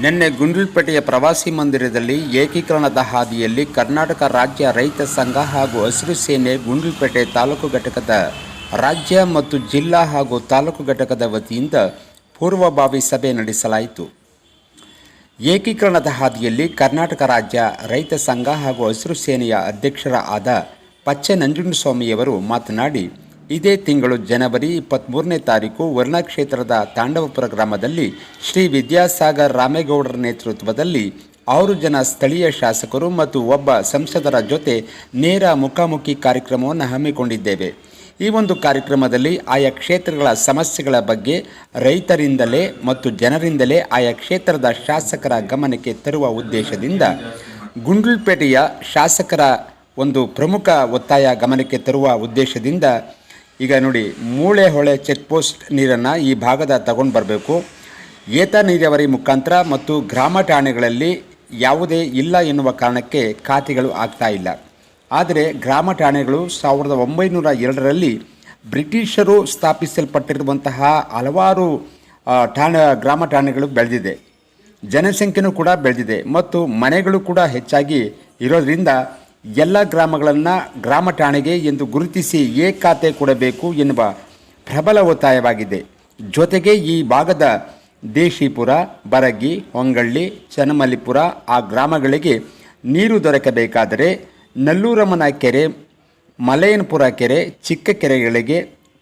ನಿನ್ನೆ ಗುಂಡ್ಲುಪೇಟೆಯ ಪ್ರವಾಸಿ ಮಂದಿರದಲ್ಲಿ ಏಕೀಕರಣದ ಹಾದಿಯಲ್ಲಿ ಕರ್ನಾಟಕ ರಾಜ್ಯ ರೈತ ಸಂಘ ಹಾಗೂ ಹಸಿರು ಸೇನೆ ಗುಂಡ್ಲುಪೇಟೆ ತಾಲೂಕು ಘಟಕದ ರಾಜ್ಯ ಮತ್ತು ಜಿಲ್ಲಾ ಹಾಗೂ ತಾಲೂಕು ಘಟಕದ ವತಿಯಿಂದ ಪೂರ್ವಭಾವಿ ಸಭೆ ನಡೆಸಲಾಯಿತು. ಏಕೀಕರಣದ ಹಾದಿಯಲ್ಲಿ ಕರ್ನಾಟಕ ರಾಜ್ಯ ರೈತ ಸಂಘ ಹಾಗೂ ಹಸಿರು ಸೇನೆಯ ಅಧ್ಯಕ್ಷರ ಆದ ಪಚ್ಚೆ ನಂಜುಂಡಸ್ವಾಮಿಯವರು ಮಾತನಾಡಿ ಇದೇ ತಿಂಗಳು ಜನವರಿ ಇಪ್ಪತ್ತ್ಮೂರನೇ ತಾರೀಕು ವರ್ಣಾ ಕ್ಷೇತ್ರದ ತಾಂಡವಪುರ ಗ್ರಾಮದಲ್ಲಿ ಶ್ರೀ ವಿದ್ಯಾಸಾಗರ್ ರಾಮೇಗೌಡರ ನೇತೃತ್ವದಲ್ಲಿ ಆರು ಜನ ಸ್ಥಳೀಯ ಶಾಸಕರು ಮತ್ತು ಒಬ್ಬ ಸಂಸದರ ಜೊತೆ ನೇರ ಮುಖಾಮುಖಿ ಕಾರ್ಯಕ್ರಮವನ್ನು ಹಮ್ಮಿಕೊಂಡಿದ್ದೇವೆ. ಈ ಒಂದು ಕಾರ್ಯಕ್ರಮದಲ್ಲಿ ಆಯಾ ಕ್ಷೇತ್ರಗಳ ಸಮಸ್ಯೆಗಳ ಬಗ್ಗೆ ರೈತರಿಂದಲೇ ಮತ್ತು ಜನರಿಂದಲೇ ಆಯಾ ಕ್ಷೇತ್ರದ ಶಾಸಕರ ಗಮನಕ್ಕೆ ತರುವ ಉದ್ದೇಶದಿಂದ ಗುಂಡ್ಲುಪೇಟೆಯ ಶಾಸಕರ ಒಂದು ಪ್ರಮುಖ ಒತ್ತಾಯ ಗಮನಕ್ಕೆ ತರುವ ಉದ್ದೇಶದಿಂದ ಈಗ ನೋಡಿ, ಮೂಳೆ ಹೊಳೆ ಚೆಕ್ ಪೋಸ್ಟ್ ನೀರನ್ನು ಈ ಭಾಗದ ತಗೊಂಡು ಬರಬೇಕು. ಏತ ನೀರಾವರಿ ಮುಖಾಂತರ ಮತ್ತು ಗ್ರಾಮ ಠಾಣೆಗಳಲ್ಲಿ ಯಾವುದೇ ಇಲ್ಲ ಎನ್ನುವ ಕಾರಣಕ್ಕೆ ಖಾತೆಗಳು ಆಗ್ತಾ ಇಲ್ಲ. ಆದರೆ ಗ್ರಾಮ ಠಾಣೆಗಳು ಸಾವಿರದ ಒಂಬೈನೂರ ಎರಡರಲ್ಲಿ ಬ್ರಿಟಿಷರು ಸ್ಥಾಪಿಸಲ್ಪಟ್ಟಿರುವಂತಹ ಹಲವಾರು ಠಾಣ, ಗ್ರಾಮ ಠಾಣೆಗಳು ಬೆಳೆದಿದೆ. ಜನಸಂಖ್ಯೆನೂ ಕೂಡ ಬೆಳೆದಿದೆ ಮತ್ತು ಮನೆಗಳು ಕೂಡ ಹೆಚ್ಚಾಗಿ ಇರೋದ್ರಿಂದ ಎಲ್ಲ ಗ್ರಾಮಗಳನ್ನು ಗ್ರಾಮ ಠಾಣೆಗೆ ಎಂದು ಗುರುತಿಸಿ ಏ ಖಾತೆ ಕೊಡಬೇಕು ಎನ್ನುವ ಪ್ರಬಲ ಒತ್ತಾಯವಾಗಿದೆ. ಜೊತೆಗೆ ಈ ಭಾಗದ ದೇಶೀಪುರ, ಬರಗಿ, ಹೊಂಗಳ್ಳಿ, ಚನ್ನಮಲ್ಲಿಪುರ ಆ ಗ್ರಾಮಗಳಿಗೆ ನೀರು ದೊರಕಬೇಕಾದರೆ ನಲ್ಲೂರಮ್ಮನ ಕೆರೆ, ಮಲಯನಪುರ ಕೆರೆ, ಚಿಕ್ಕ ಕೆರೆಗಳಿಗೆ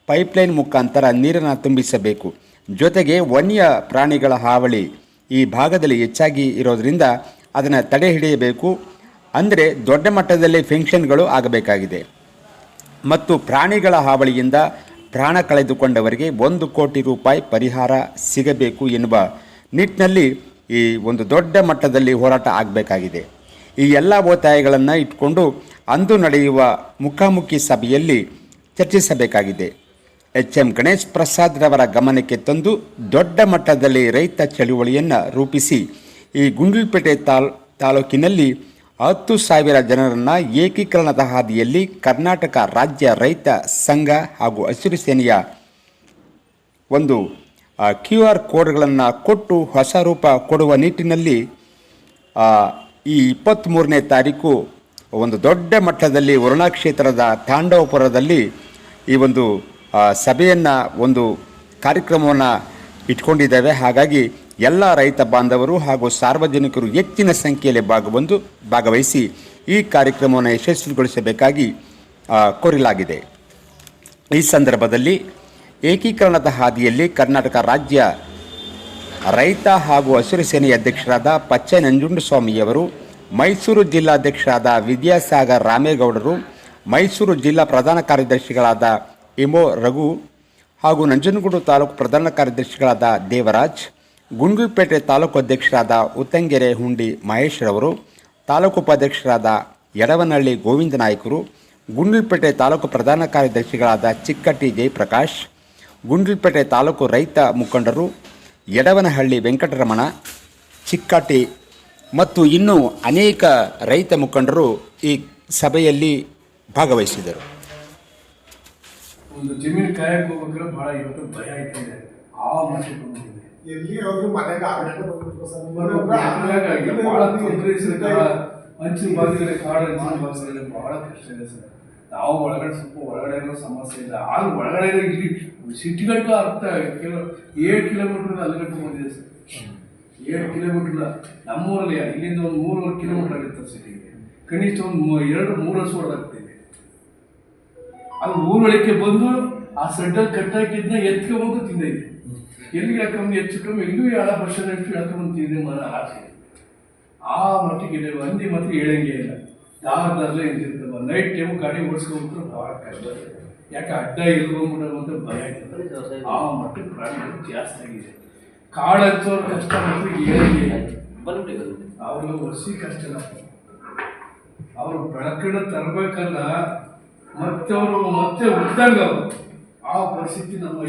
ಪೈಪ್ಲೈನ್ ಮುಖಾಂತರ ನೀರನ್ನು ತುಂಬಿಸಬೇಕು. ಜೊತೆಗೆ ವನ್ಯ ಪ್ರಾಣಿಗಳ ಹಾವಳಿ ಈ ಭಾಗದಲ್ಲಿ ಹೆಚ್ಚಾಗಿ ಇರೋದರಿಂದ ಅದನ್ನು ತಡೆ ಹಿಡಿಯಬೇಕು ಅಂದರೆ ದೊಡ್ಡ ಮಟ್ಟದಲ್ಲಿ ಫೆನ್ಷನ್ಗಳು ಆಗಬೇಕಾಗಿದೆ. ಮತ್ತು ಪ್ರಾಣಿಗಳ ಹಾವಳಿಯಿಂದ ಪ್ರಾಣ ಕಳೆದುಕೊಂಡವರಿಗೆ ಒಂದು ಕೋಟಿ ರೂಪಾಯಿ ಪರಿಹಾರ ಸಿಗಬೇಕು ಎನ್ನುವ ನಿಟ್ಟಿನಲ್ಲಿ ಈ ಒಂದು ದೊಡ್ಡ ಮಟ್ಟದಲ್ಲಿ ಹೋರಾಟ ಆಗಬೇಕಾಗಿದೆ. ಈ ಎಲ್ಲ ಒತ್ತಾಯಗಳನ್ನು ಇಟ್ಕೊಂಡು ಅಂದು ನಡೆಯುವ ಮುಖಾಮುಖಿ ಸಭೆಯಲ್ಲಿ ಚರ್ಚಿಸಬೇಕಾಗಿದೆ. ಎಚ್ ಎಂ ಗಣೇಶ್ ಪ್ರಸಾದ್ರವರ ಗಮನಕ್ಕೆ ತಂದು ದೊಡ್ಡ ಮಟ್ಟದಲ್ಲಿ ರೈತ ಚಳುವಳಿಯನ್ನು ರೂಪಿಸಿ ಈ ಗುಂಡ್ಲುಪೇಟೆ ತಾಲ್, ತಾಲೂಕಿನಲ್ಲಿ ಹತ್ತು ಸಾವಿರ ಜನರನ್ನು ಏಕೀಕರಣದ ಹಾದಿಯಲ್ಲಿ ಕರ್ನಾಟಕ ರಾಜ್ಯ ರೈತ ಸಂಘ ಹಾಗೂ ಹಸಿರು ಸೇನೆಯ ಒಂದು ಕ್ಯೂ ಆರ್ ಕೋಡ್ಗಳನ್ನು ಕೊಟ್ಟು ಹೊಸ ರೂಪ ಕೊಡುವ ನಿಟ್ಟಿನಲ್ಲಿ ಈ ಇಪ್ಪತ್ತ್ಮೂರನೇ ತಾರೀಕು ಒಂದು ದೊಡ್ಡ ಮಟ್ಟದಲ್ಲಿ ವರುಣಾ ಕ್ಷೇತ್ರದ ತಾಂಡವಪುರದಲ್ಲಿ ಈ ಒಂದು ಸಭೆಯನ್ನು ಒಂದು ಕಾರ್ಯಕ್ರಮವನ್ನು ಇಟ್ಕೊಂಡಿದ್ದೇವೆ. ಹಾಗಾಗಿ ಎಲ್ಲ ರೈತ ಬಾಂಧವರು ಹಾಗೂ ಸಾರ್ವಜನಿಕರು ಹೆಚ್ಚಿನ ಸಂಖ್ಯೆಯಲ್ಲಿ ಭಾಗವೊಂದು ಭಾಗವಹಿಸಿ ಈ ಕಾರ್ಯಕ್ರಮವನ್ನು ಯಶಸ್ವಿಗೊಳಿಸಬೇಕಾಗಿ ಕೋರಲಾಗಿದೆ. ಈ ಸಂದರ್ಭದಲ್ಲಿ ಏಕೀಕರಣದ ಹಾದಿಯಲ್ಲಿ ಕರ್ನಾಟಕ ರಾಜ್ಯ ರೈತ ಹಾಗೂ ಹಸಿರು ಸೇನೆಯ ಅಧ್ಯಕ್ಷರಾದ ಪಚ್ಚೆ ನಂಜುಂಡಸ್ವಾಮಿಯವರು ಮೈಸೂರು ಜಿಲ್ಲಾಧ್ಯಕ್ಷರಾದ ವಿದ್ಯಾಸಾಗರ್ ರಾಮೇಗೌಡರು, ಮೈಸೂರು ಜಿಲ್ಲಾ ಪ್ರಧಾನ ಕಾರ್ಯದರ್ಶಿಗಳಾದ ಇಮೋ ರಘು ಹಾಗೂ ನಂಜನಗೂಡು ತಾಲೂಕು ಪ್ರಧಾನ ಕಾರ್ಯದರ್ಶಿಗಳಾದ ದೇವರಾಜ್ ಗುಂಡ್ಲುಪೇಟೆ ತಾಲೂಕು ಅಧ್ಯಕ್ಷರಾದ ಉತ್ತಂಗೆರೆ ಹುಂಡಿ ಮಹೇಶ್ರವರು, ತಾಲೂಕು ಉಪಾಧ್ಯಕ್ಷರಾದ ಯಡವನಹಳ್ಳಿ ಗೋವಿಂದ ನಾಯಕರು, ಗುಂಡ್ಲುಪೇಟೆ ತಾಲೂಕು ಪ್ರಧಾನ ಕಾರ್ಯದರ್ಶಿಗಳಾದ ಚಿಕ್ಕಟ್ಟಿ ಜಯಪ್ರಕಾಶ್, ಗುಂಡ್ಲುಪೇಟೆ ತಾಲೂಕು ರೈತ ಮುಖಂಡರು ಯಡವನಹಳ್ಳಿ ವೆಂಕಟರಮಣ, ಚಿಕ್ಕಟ್ಟಿ ಮತ್ತು ಇನ್ನೂ ಅನೇಕ ರೈತ ಮುಖಂಡರು ಈ ಸಭೆಯಲ್ಲಿ ಭಾಗವಹಿಸಿದರು. ಒಂದು ಜಮೀನು ಕಾಯಕ್ಕೆ ಹೋಗ್ಬೇಕಾದ್ರೆ ಭಾಳ ಇವತ್ತು ಭಯ ಆಯ್ತಿದೆ. ಆ ಬಂದಿದೆ ಎಲ್ಲಿ ಹೋದ್ರು ಮನೆಗೆ ಬಂದ್ಬಿಟ್ಟು ಸರ್. ಕಾಡು ಅಂಚಿನ ಭಾಗದಲ್ಲಿ ಬಹಳ ಕಷ್ಟ ಇದೆ ಸರ್ ನಾವು ಒಳಗಡೆ ಸ್ವಲ್ಪ ಒಳಗಡೆ ಇರೋ ಸಮಸ್ಯೆ ಇಲ್ಲ. ಆದ್ರೂ ಒಳಗಡೆ ಇಲ್ಲಿ ಸಿಟಿಗಟ್ಟು ಅರ್ಥ ಕೆಲವು ಏಳು ಕಿಲೋಮೀಟರ್ ಅಲ್ಲಿಗಟ್ಟು ಬಂದಿದೆ ಸರ್. ಏಳು ಕಿಲೋಮೀಟರ್ ನಮ್ಮೂರಲ್ಲಿ ಇಲ್ಲಿಂದ ಒಂದು ಮೂರುವರೆ ಕಿಲೋಮೀಟರ್ ಆಗುತ್ತೆ ಸಿಟಿಗೆ ಕನಿಷ್ಠ ಒಂದು ಎರಡು ಮೂರು ವರ್ಷ ಹೊಡೆದಾಗ್ತಿದೆ ಅದು ಊರೊಳಕ್ಕೆ ಬಂದು ಆ ಸಡ್ಡಲ್ಲಿ ಕಟ್ಟಾಕಿದ್ನ ಎತ್ಕೊಂಬಂದು ತಿಂದೈತೆ ಎಲ್ಲಿಗೆ ಹೆಚ್ಚು ಕಮ್ಮಿ ಇಲ್ಲೂ ಎರಡು ಹೆಚ್ಚು ತಿಂದೆ ಮನ ಆಸೆ ಆ ಮಟ್ಟಿಗೆ ಹಂದಿ ಮತ್ತೆ ಹೇಳಂಗೆ ಇಲ್ಲ. ದಾರದಲ್ಲೇ ನಿಂತಿರ್ತವ ನೈಟ್ ಟೈಮ್ ಗಾಡಿ ಓಡಿಸ್ಕೊಂಡ್ರೆ ಭಾಳ ಕಷ್ಟ. ಯಾಕೆ ಅಡ್ಡ ಇಲ್ಕೊಂಡ್ಬಿಡೋ ಅಂತ ಭಯ ಆ ಮಟ್ಟಕ್ಕೆ ಪ್ರಾಣಿಗಳು ಜಾಸ್ತಿ ಆಗಿದೆ. ಕಾಡು ಹಚ್ಚೋರು ಕಷ್ಟ ಮಾತ್ರ ಹೇಳಂಗೆ ಬಂದ್ಬಿಟ್ಟು ಅವ್ರಿಗೆ ಒಸಿ ಕಷ್ಟ ಅವರು ಬೆಳಕನ್ನು ತರಬೇಕಲ್ಲ, ಮತ್ತೆ ಅವರು ಮತ್ತೆ ಹುಟ್ಟಿದಂಗ ಅವರು. ಆ ಪರಿಸ್ಥಿತಿ ನಮ್ಮ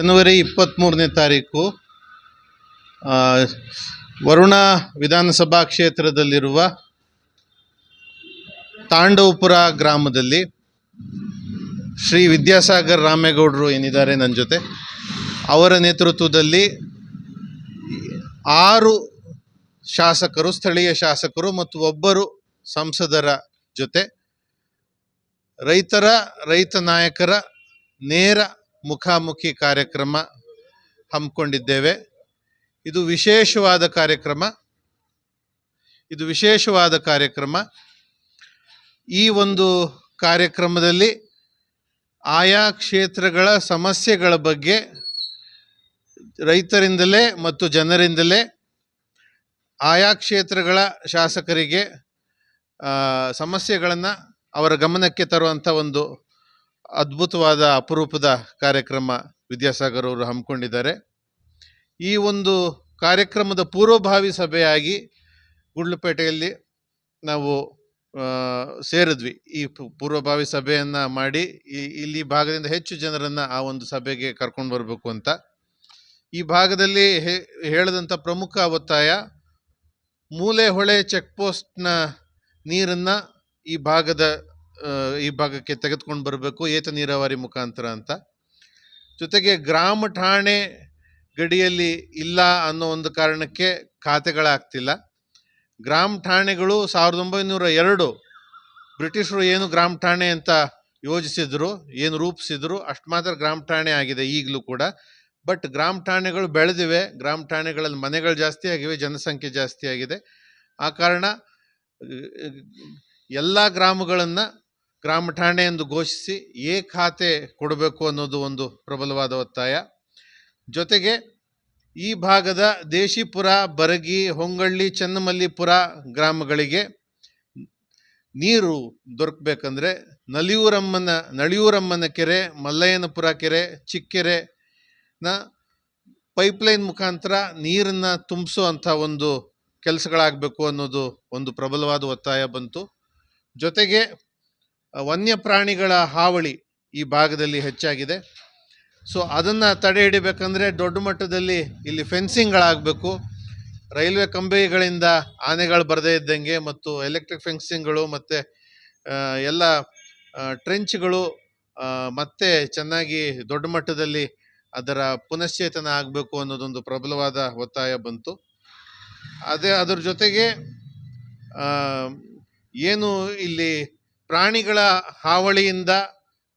ಜನವರಿ ಇಪ್ಪತ್ತ್ಮೂರನೇ ತಾರೀಕು ವರುಣ ವಿಧಾನಸಭಾ ಕ್ಷೇತ್ರದಲ್ಲಿರುವ ತಾಂಡವಪುರ ಗ್ರಾಮದಲ್ಲಿ ಶ್ರೀ ವಿದ್ಯಾಸಾಗರ್ ರಾಮೇಗೌಡರು ಏನಿದ್ದಾರೆ ನನ್ನ ಜೊತೆ, ಅವರ ನೇತೃತ್ವದಲ್ಲಿ ಆರು ಶಾಸಕರು, ಸ್ಥಳೀಯ ಶಾಸಕರು ಮತ್ತು ಒಬ್ಬರು ಸಂಸದರ ಜೊತೆ ರೈತರ, ರೈತ ನಾಯಕರ ನೇರ ಮುಖಾಮುಖಿ ಕಾರ್ಯಕ್ರಮ ಹಮ್ಮಿಕೊಂಡಿದ್ದೇವೆ. ಇದು ವಿಶೇಷವಾದ ಕಾರ್ಯಕ್ರಮ. ಇದು ವಿಶೇಷವಾದ ಕಾರ್ಯಕ್ರಮ. ಈ ಒಂದು ಕಾರ್ಯಕ್ರಮದಲ್ಲಿ ಆಯಾ ಕ್ಷೇತ್ರಗಳ ಸಮಸ್ಯೆಗಳ ಬಗ್ಗೆ ರೈತರಿಂದಲೇ ಮತ್ತು ಜನರಿಂದಲೇ ಆಯಾ ಕ್ಷೇತ್ರಗಳ ಶಾಸಕರಿಗೆ ಸಮಸ್ಯೆಗಳನ್ನು ಅವರ ಗಮನಕ್ಕೆ ತರುವಂಥ ಒಂದು ಅದ್ಭುತವಾದ ಅಪರೂಪದ ಕಾರ್ಯಕ್ರಮ ವಿದ್ಯಾಸಾಗರ್ ಅವರು ಹಮ್ಮಿಕೊಂಡಿದ್ದಾರೆ. ಈ ಒಂದು ಕಾರ್ಯಕ್ರಮದ ಪೂರ್ವಭಾವಿ ಸಭೆಯಾಗಿ ಗುಂಡ್ಲುಪೇಟೆಯಲ್ಲಿ ನಾವು ಸೇರಿದ್ವಿ. ಈ ಪೂರ್ವಭಾವಿ ಸಭೆಯನ್ನು ಮಾಡಿ ಇಲ್ಲಿ ಭಾಗದಿಂದ ಹೆಚ್ಚು ಜನರನ್ನು ಆ ಒಂದು ಸಭೆಗೆ ಕರ್ಕೊಂಡು ಬರಬೇಕು ಅಂತ. ಈ ಭಾಗದಲ್ಲಿ ಹೇಳಿದಂಥ ಪ್ರಮುಖ ಒತ್ತಾಯ, ಮೂಲೆ ಹೊಳೆ ಚೆಕ್ ಪೋಸ್ಟ್ನ ನೀರನ್ನು ಈ ಭಾಗದ ಈ ಭಾಗಕ್ಕೆ ತೆಗೆದುಕೊಂಡು ಬರಬೇಕು ಏತ ನೀರಾವರಿ ಮುಖಾಂತರ ಅಂತ. ಜೊತೆಗೆ ಗ್ರಾಮ ಠಾಣೆ ಗಡಿಯಲ್ಲಿ ಇಲ್ಲ ಅನ್ನೋ ಒಂದು ಕಾರಣಕ್ಕೆ ಖಾತೆಗಳಾಗ್ತಿಲ್ಲ. ಗ್ರಾಮ ಠಾಣೆಗಳು ಸಾವಿರದ ಒಂಬೈನೂರ ಎರಡು ಬ್ರಿಟಿಷರು ಏನು ಗ್ರಾಮ ಠಾಣೆ ಅಂತ ಯೋಜಿಸಿದ್ರು, ಏನು ರೂಪಿಸಿದ್ರು, ಅಷ್ಟು ಮಾತ್ರ ಗ್ರಾಮ ಠಾಣೆ ಆಗಿದೆ ಈಗಲೂ ಕೂಡ. ಬಟ್ ಗ್ರಾಮ ಠಾಣೆಗಳು ಬೆಳೆದಿವೆ, ಗ್ರಾಮ ಠಾಣೆಗಳಲ್ಲಿ ಮನೆಗಳು ಜಾಸ್ತಿ ಆಗಿವೆ, ಜನಸಂಖ್ಯೆ ಜಾಸ್ತಿ ಆಗಿದೆ. ಆ ಕಾರಣ ಎಲ್ಲ ಗ್ರಾಮಗಳನ್ನು ಗ್ರಾಮ ಠಾಣೆ ಎಂದು ಘೋಷಿಸಿ ಏ ಖಾತೆ ಕೊಡಬೇಕು ಅನ್ನೋದು ಒಂದು ಪ್ರಬಲವಾದ ಒತ್ತಾಯ. ಜೊತೆಗೆ ಈ ಭಾಗದ ದೇಶಿಪುರ, ಬರಗಿ, ಹೊಂಗಳ್ಳಿ, ಚನ್ನಮಲ್ಲಿಪುರ ಗ್ರಾಮಗಳಿಗೆ ನೀರು ದೊರಕಬೇಕಂದ್ರೆ ನಲಿಯೂರಮ್ಮನ, ನಳಿಯೂರಮ್ಮನ ಕೆರೆ, ಮಲ್ಲಯ್ಯನಪುರ ಕೆರೆ, ಚಿಕ್ಕೆರೆನ ಪೈಪ್ಲೈನ್ ಮುಖಾಂತರ ನೀರನ್ನು ತುಂಬಿಸುವಂಥ ಒಂದು ಕೆಲಸಗಳಾಗಬೇಕು ಅನ್ನೋದು ಒಂದು ಪ್ರಬಲವಾದ ಒತ್ತಾಯ ಬಂತು. ಜೊತೆಗೆ ವನ್ಯ ವನ್ಯಪ್ರಾಣಿಗಳ ಹಾವಳಿ ಈ ಭಾಗದಲ್ಲಿ ಹೆಚ್ಚಾಗಿದೆ. ಸೊ, ಅದನ್ನು ತಡೆ ಹಿಡಿಬೇಕಂದ್ರೆ ದೊಡ್ಡ ಮಟ್ಟದಲ್ಲಿ ಇಲ್ಲಿ ಫೆನ್ಸಿಂಗ್ಗಳಾಗಬೇಕು. ರೈಲ್ವೆ ಕಂಬಿಗಳಿಂದ ಆನೆಗಳು ಬರದೇ ಇದ್ದಂಗೆ ಮತ್ತು ಎಲೆಕ್ಟ್ರಿಕ್ ಫೆನ್ಸಿಂಗ್ಗಳು ಮತ್ತು ಎಲ್ಲ ಟ್ರೆಂಚ್ಗಳು ಮತ್ತೆ ಚೆನ್ನಾಗಿ ದೊಡ್ಡ ಮಟ್ಟದಲ್ಲಿ ಅದರ ಪುನಶ್ಚೇತನ ಆಗಬೇಕು ಅನ್ನೋದೊಂದು ಪ್ರಬಲವಾದ ಒತ್ತಾಯ ಬಂತು. ಅದೇ ಅದರ ಜೊತೆಗೆ ಏನು ಇಲ್ಲಿ ಪ್ರಾಣಿಗಳ ಹಾವಳಿಯಿಂದ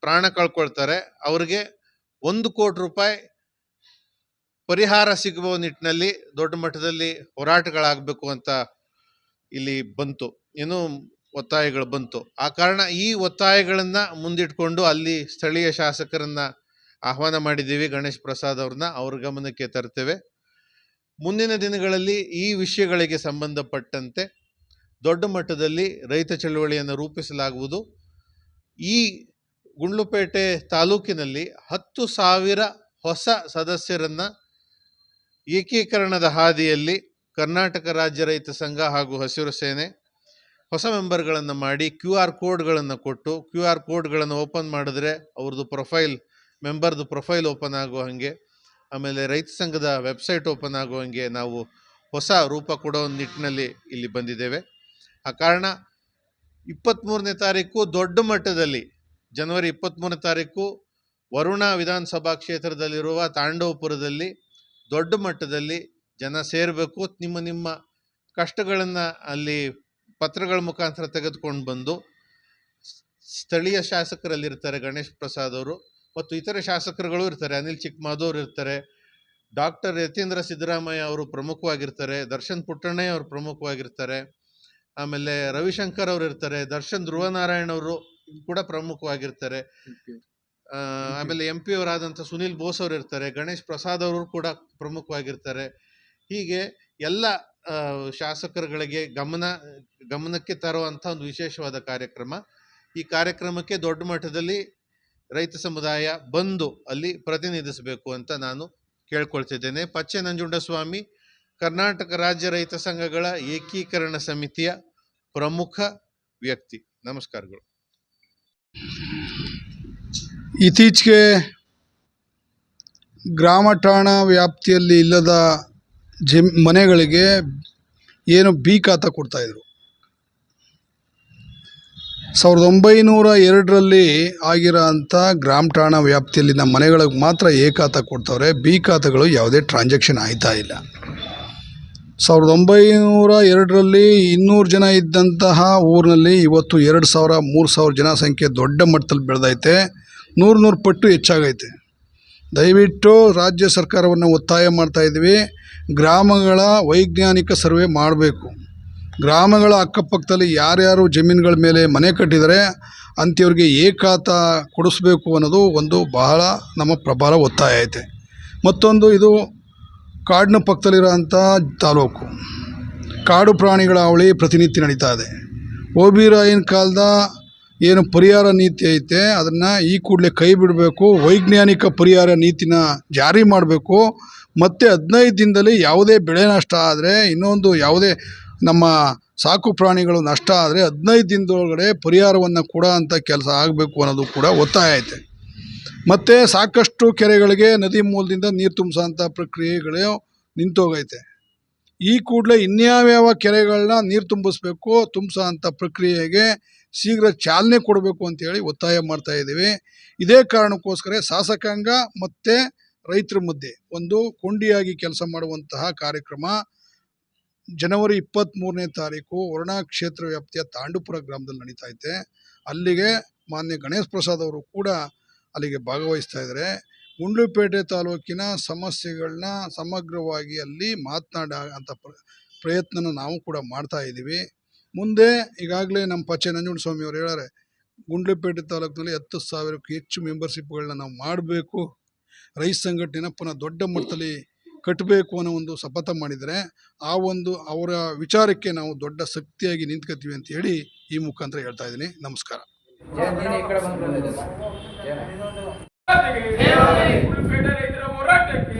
ಪ್ರಾಣ ಕಳ್ಕೊಳ್ತಾರೆ, ಅವ್ರಿಗೆ ಒಂದು ಕೋಟಿ ರೂಪಾಯಿ ಪರಿಹಾರ ಸಿಗುವ ನಿಟ್ಟಿನಲ್ಲಿ ದೊಡ್ಡ ಮಟ್ಟದಲ್ಲಿ ಹೋರಾಟಗಳಾಗಬೇಕು ಅಂತ ಇಲ್ಲಿ ಬಂತು, ಏನು ಒತ್ತಾಯಗಳು ಬಂತು. ಆ ಕಾರಣ ಈ ಒತ್ತಾಯಗಳನ್ನು ಮುಂದಿಟ್ಕೊಂಡು ಅಲ್ಲಿ ಸ್ಥಳೀಯ ಶಾಸಕರನ್ನ ಆಹ್ವಾನ ಮಾಡಿದ್ದೀವಿ, ಗಣೇಶ್ ಪ್ರಸಾದ್ ಅವ್ರನ್ನ, ಅವ್ರ ಗಮನಕ್ಕೆ ತರ್ತೇವೆ. ಮುಂದಿನ ದಿನಗಳಲ್ಲಿ ಈ ವಿಷಯಗಳಿಗೆ ಸಂಬಂಧಪಟ್ಟಂತೆ ದೊಡ್ಡ ಮಟ್ಟದಲ್ಲಿ ರೈತ ಚಳುವಳಿಯನ್ನು ರೂಪಿಸಲಾಗುವುದು. ಈ ಗುಂಡ್ಲುಪೇಟೆ ತಾಲೂಕಿನಲ್ಲಿ ಹತ್ತು ಸಾವಿರ ಹೊಸ ಸದಸ್ಯರನ್ನು ಏಕೀಕರಣದ ಹಾದಿಯಲ್ಲಿ ಕರ್ನಾಟಕ ರಾಜ್ಯ ರೈತ ಸಂಘ ಹಾಗೂ ಹಸಿರು ಸೇನೆ ಹೊಸ ಮೆಂಬರ್ಗಳನ್ನು ಮಾಡಿ ಕ್ಯೂ ಆರ್ ಕೋಡ್ಗಳನ್ನು ಕೊಟ್ಟು, ಕ್ಯೂ ಆರ್ ಕೋಡ್ಗಳನ್ನು ಓಪನ್ ಮಾಡಿದ್ರೆ ಅವ್ರದ್ದು ಪ್ರೊಫೈಲ್, ಮೆಂಬರ್ದು ಪ್ರೊಫೈಲ್ ಓಪನ್ ಆಗೋ ಹಾಗೆ, ಆಮೇಲೆ ರೈತ ಸಂಘದ ವೆಬ್ಸೈಟ್ ಓಪನ್ ಆಗೋ ಹಾಗೆ ನಾವು ಹೊಸ ರೂಪ ಕೊಡೋ ನಿಟ್ಟಿನಲ್ಲಿ ಇಲ್ಲಿ ಬಂದಿದ್ದೇವೆ. ಆ ಕಾರಣ ಇಪ್ಪತ್ತ್ಮೂರನೇ ತಾರೀಕು ದೊಡ್ಡ ಮಟ್ಟದಲ್ಲಿ, ಜನವರಿ ಇಪ್ಪತ್ತ್ಮೂರನೇ ತಾರೀಕು ವರುಣ ವಿಧಾನಸಭಾ ಕ್ಷೇತ್ರದಲ್ಲಿರುವ ತಾಂಡವಪುರದಲ್ಲಿ ದೊಡ್ಡ ಮಟ್ಟದಲ್ಲಿ ಜನ ಸೇರಬೇಕು. ನಿಮ್ಮ ನಿಮ್ಮ ಕಷ್ಟಗಳನ್ನು ಅಲ್ಲಿ ಪತ್ರಗಳ ಮುಖಾಂತರ ತೆಗೆದುಕೊಂಡು ಬಂದು ಸ್ಥಳೀಯ ಶಾಸಕರಲ್ಲಿರ್ತಾರೆ ಗಣೇಶ್ ಪ್ರಸಾದ್ ಅವರು ಮತ್ತು ಇತರೆ ಶಾಸಕರುಗಳು ಇರ್ತಾರೆ. ಅನಿಲ್ ಚಿಕ್ಕಮಾದವ್ರು ಇರ್ತಾರೆ, ಡಾಕ್ಟರ್ ಯತೀಂದ್ರ ಸಿದ್ದರಾಮಯ್ಯ ಅವರು ಪ್ರಮುಖವಾಗಿರ್ತಾರೆ, ದರ್ಶನ್ ಪುಟ್ಟಣ್ಣಯ್ಯ ಅವರು ಪ್ರಮುಖವಾಗಿರ್ತಾರೆ. ಆಮೇಲೆ ರವಿಶಂಕರ್ ಅವರು ಇರ್ತಾರೆ ದರ್ಶನ್ ಧ್ರುವನಾರಾಯಣ್ ಅವರು ಕೂಡ ಪ್ರಮುಖವಾಗಿರ್ತಾರೆ. ಆಮೇಲೆ ಎಂ ಪಿ ಅವರಾದಂಥ ಸುನಿಲ್ ಬೋಸ್ ಅವರು ಇರ್ತಾರೆ ಗಣೇಶ್ ಪ್ರಸಾದ್ ಅವರು ಕೂಡ ಪ್ರಮುಖವಾಗಿರ್ತಾರೆ. ಹೀಗೆ ಎಲ್ಲ ಶಾಸಕರುಗಳಿಗೆ ಗಮನ ಗಮನಕ್ಕೆ ತರುವಂಥ ಒಂದು ವಿಶೇಷವಾದ ಕಾರ್ಯಕ್ರಮ. ಈ ಕಾರ್ಯಕ್ರಮಕ್ಕೆ ದೊಡ್ಡ ಮಟ್ಟದಲ್ಲಿ ರೈತ ಸಮುದಾಯ ಬಂದು ಅಲ್ಲಿ ಪ್ರತಿನಿಧಿಸಬೇಕು ಅಂತ ನಾನು ಕೇಳ್ಕೊಳ್ತಿದ್ದೇನೆ. ಪಚ್ಚೆ ನಂಜುಂಡಸ್ವಾಮಿ ಕರ್ನಾಟಕ ರಾಜ್ಯ ರೈತ ಸಂಘಗಳ ಏಕೀಕರಣ ಸಮಿತಿಯ ಪ್ರಮುಖ ವ್ಯಕ್ತಿ. ನಮಸ್ಕಾರಗಳು. ಇತ್ತೀಚೆಗೆ ಗ್ರಾಮ ಠಾಣಾ ವ್ಯಾಪ್ತಿಯಲ್ಲಿ ಇಲ್ಲದ ಜಮ್ ಮನೆಗಳಿಗೆ ಏನು ಬಿ ಖಾತ ಕೊಡ್ತಾಯಿದ್ರು ಸಾವಿರದ ಒಂಬೈನೂರ ಎರಡರಲ್ಲಿ ಆಗಿರೋ ಅಂಥ ಗ್ರಾಮ ಠಾಣಾ ವ್ಯಾಪ್ತಿಯಲ್ಲಿನ ಮನೆಗಳಿಗೆ ಮಾತ್ರ ಎ ಖಾತ ಕೊಡ್ತವ್ರೆ. ಬಿ ಖಾತೆಗಳು ಯಾವುದೇ ಟ್ರಾನ್ಸಾಕ್ಷನ್ ಆಯ್ತಾ ಇಲ್ಲ. ಸಾವಿರದ ಒಂಬೈನೂರ ಎರಡರಲ್ಲಿ ಇನ್ನೂರು ಜನ ಇದ್ದಂತಹ ಊರಿನಲ್ಲಿ ಇವತ್ತು ಎರಡು ಸಾವಿರ, ಮೂರು ಸಾವಿರ ಜನಸಂಖ್ಯೆ ದೊಡ್ಡ ಮಟ್ಟದಲ್ಲಿ ಬೆಳೆದೈತೆ. ನೂರು ನೂರು ಪಟ್ಟು ಹೆಚ್ಚಾಗೈತೆ. ದಯವಿಟ್ಟು ರಾಜ್ಯ ಸರ್ಕಾರವನ್ನು ಒತ್ತಾಯ ಮಾಡ್ತಾ ಇದ್ದೀವಿ. ಗ್ರಾಮಗಳ ವೈಜ್ಞಾನಿಕ ಸರ್ವೆ ಮಾಡಬೇಕು. ಗ್ರಾಮಗಳ ಅಕ್ಕಪಕ್ಕದಲ್ಲಿ ಯಾರ್ಯಾರು ಜಮೀನುಗಳ ಮೇಲೆ ಮನೆ ಕಟ್ಟಿದರೆ ಅಂಥವ್ರಿಗೆ ಏಕಾತ ಕೊಡಿಸ್ಬೇಕು ಅನ್ನೋದು ಒಂದು ಬಹಳ ನಮ್ಮ ಪ್ರಬಲ ಒತ್ತಾಯ ಐತೆ. ಮತ್ತೊಂದು ಇದು ಕಾಡಿನ ಪಕ್ಕದಲ್ಲಿರೋಂಥ ತಾಲೂಕು. ಕಾಡು ಪ್ರಾಣಿಗಳ ಅವಳಿ ಪ್ರತಿನಿತ್ಯ ನಡೀತಾ ಇದೆ. ಓ ಬಿ ಕಾಲದ ಏನು ಪರಿಹಾರ ನೀತಿ ಐತೆ, ಅದನ್ನು ಈ ಕೂಡಲೇ ಕೈ ಬಿಡಬೇಕು, ವೈಜ್ಞಾನಿಕ ಪರಿಹಾರ ನೀತಿನ ಜಾರಿ ಮಾಡಬೇಕು. ಮತ್ತು ಹದಿನೈದು ದಿನದಲ್ಲಿ ಯಾವುದೇ ಬೆಳೆ ನಷ್ಟ ಆದರೆ, ಇನ್ನೊಂದು ಯಾವುದೇ ನಮ್ಮ ಸಾಕು ಪ್ರಾಣಿಗಳು ನಷ್ಟ ಆದರೆ ಹದಿನೈದು ದಿನದೊಳಗಡೆ ಪರಿಹಾರವನ್ನು ಕೊಡೋ ಅಂಥ ಕೆಲಸ ಆಗಬೇಕು ಅನ್ನೋದು ಕೂಡ ಒತ್ತಾಯ ಐತೆ. ಮತ್ತು ಸಾಕಷ್ಟು ಕೆರೆಗಳಿಗೆ ನದಿ ಮೂಲದಿಂದ ನೀರು ತುಂಬಿಸೋಂಥ ಪ್ರಕ್ರಿಯೆಗಳು ನಿಂತೋಗೈತೆ. ಈ ಕೂಡಲೇ ಇನ್ಯಾವ್ಯಾವ ಕೆರೆಗಳನ್ನ ನೀರು ತುಂಬಿಸ್ಬೇಕು ತುಂಬಿಸೋ ಪ್ರಕ್ರಿಯೆಗೆ ಶೀಘ್ರ ಚಾಲನೆ ಕೊಡಬೇಕು ಅಂತೇಳಿ ಒತ್ತಾಯ ಮಾಡ್ತಾ ಇದ್ದೀವಿ. ಇದೇ ಕಾರಣಕ್ಕೋಸ್ಕರ ಶಾಸಕಾಂಗ ಮತ್ತು ರೈತರ ಮಧ್ಯೆ ಒಂದು ಕೊಂಡಿಯಾಗಿ ಕೆಲಸ ಮಾಡುವಂತಹ ಕಾರ್ಯಕ್ರಮ ಜನವರಿ ಇಪ್ಪತ್ತ್ಮೂರನೇ ತಾರೀಕು ವರ್ಣಾ ಕ್ಷೇತ್ರ ವ್ಯಾಪ್ತಿಯ ತಾಂಡುಪುರ ಗ್ರಾಮದಲ್ಲಿ ನಡೀತಾ ಐತೆ. ಅಲ್ಲಿಗೆ ಮಾನ್ಯ ಗಣೇಶ್ ಪ್ರಸಾದ್ ಅವರು ಕೂಡ ಅಲ್ಲಿಗೆ ಭಾಗವಹಿಸ್ತಾ ಇದ್ದಾರೆ. ಗುಂಡ್ಲುಪೇಟೆ ತಾಲೂಕಿನ ಸಮಸ್ಯೆಗಳನ್ನ ಸಮಗ್ರವಾಗಿ ಅಲ್ಲಿ ಮಾತನಾಡ ಅಂತ ಪ್ರಯತ್ನ ನಾವು ಕೂಡ ಮಾಡ್ತಾ ಇದ್ದೀವಿ. ಮುಂದೆ ಈಗಾಗಲೇ ನಮ್ಮ ಪಚ್ಚೆ ನಂಜುಂಡಸ್ವಾಮಿ ಅವರು ಹೇಳಾರೆ, ಗುಂಡ್ಲುಪೇಟೆ ತಾಲೂಕಿನಲ್ಲಿ ಹತ್ತು ಸಾವಿರಕ್ಕೂ ಹೆಚ್ಚು ಮೆಂಬರ್ಶಿಪ್ಗಳನ್ನ ನಾವು ಮಾಡಬೇಕು. ರೈತ ಸಂಘಟನೆನ ಪುನಃ ದೊಡ್ಡ ಮಟ್ಟದಲ್ಲಿ ಕಟ್ಟಬೇಕು ಅನ್ನೋ ಒಂದು ಶಪಥ ಮಾಡಿದರೆ ಆ ಒಂದು ಅವರ ವಿಚಾರಕ್ಕೆ ನಾವು ದೊಡ್ಡ ಶಕ್ತಿಯಾಗಿ ನಿಂತ್ಕೋತೀವಿ ಅಂತ ಹೇಳಿ ಈ ಮುಖಾಂತರ ಹೇಳ್ತಾ ಇದ್ದೀನಿ. ನಮಸ್ಕಾರ. ಉಳ್ಪೇಟೆ ರೈತರ ಹೋರಾಟಕ್ಕೆ